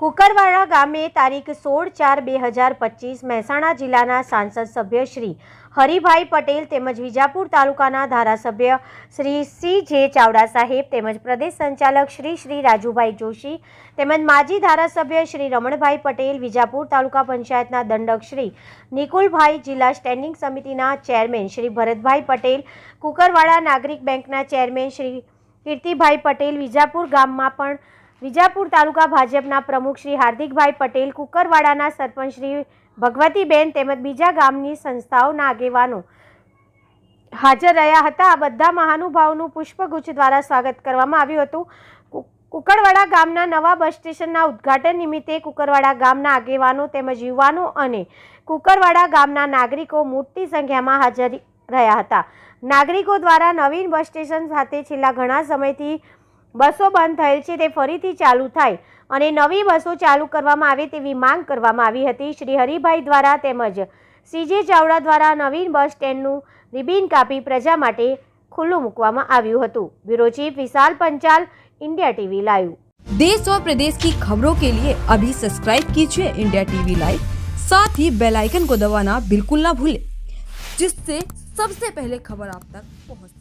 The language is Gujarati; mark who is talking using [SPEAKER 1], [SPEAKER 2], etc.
[SPEAKER 1] કુકરવાડા ગામે તારીખ સોળ ચાર બે હજાર પચીસ મહેસાણા જિલ્લાના સાંસદ સભ્ય શ્રી હરિભાઈ પટેલ તેમજ વિજાપુર તાલુકાના ધારાસભ્ય શ્રી સી જે ચાવડા સાહેબ તેમજ પ્રદેશ સંચાલક શ્રી શ્રી રાજુભાઈ જોશી તેમજ માજી ધારાસભ્ય શ્રી રમણભાઈ પટેલ, વિજાપુર તાલુકા પંચાયતના દંડક શ્રી નિકુલભાઈ જિલ્લા સ્ટેન્ડિંગ સમિતિના ચેરમેન શ્રી ભરતભાઈ પટેલ, કુકરવાડા નાગરિક બેંકના ચેરમેન શ્રી કીર્તિભાઈ પટેલ, વિજાપુર ગામમાં પણ વિજાપુર તાલુકા ભાજપના પ્રમુખ શ્રી હાર્દિકભાઈ પટેલ, કુકરવાડાના સરપંચ શ્રી ભગવતીબેન તેમજ બીજા ગામની સંસ્થાઓના આગેવાનો હાજર રહ્યા હતા. આ બધા મહાનુભાવોનું પુષ્પગુચ્છ દ્વારા સ્વાગત કરવામાં આવ્યું હતું. કુકરવાડા ગામના નવા બસ સ્ટેશનના ઉદ્ઘાટન નિમિત્તે કુકરવાડા ગામના આગેવાનો તેમજ યુવાનો અને કુકરવાડા ગામના નાગરિકો મોટી સંખ્યામાં હાજર રહ્યા હતા. નાગરિકો દ્વારા નવીન બસ સ્ટેશન સાથે છેલ્લા ઘણા સમયથી બસો બંધ થયેલ છે તે ફરીથી ચાલુ થાય અને નવી બસો ચાલુ કરવામાં આવે તેવી માંગ કરવામાં આવી હતી શ્રી હરિભાઈ દ્વારા તેમજ સીજે ચાવડા દ્વારા નવીન બસ સ્ટેન્ડનું રિબિન કાપી પ્રજા માટે ખુલ્લું મૂકવામાં આવ્યું હતું bureau chief Vishal Panchal India TV live
[SPEAKER 2] देश और प्रदेश की खबरों के लिए अभी सब्सक्राइब कीजिए इंडिया टीवी लाइव साथ ही बेल आइकन को दबाना बिल्कुल ना भूलें जिससे सबसे पहले खबर आप तक पहुंच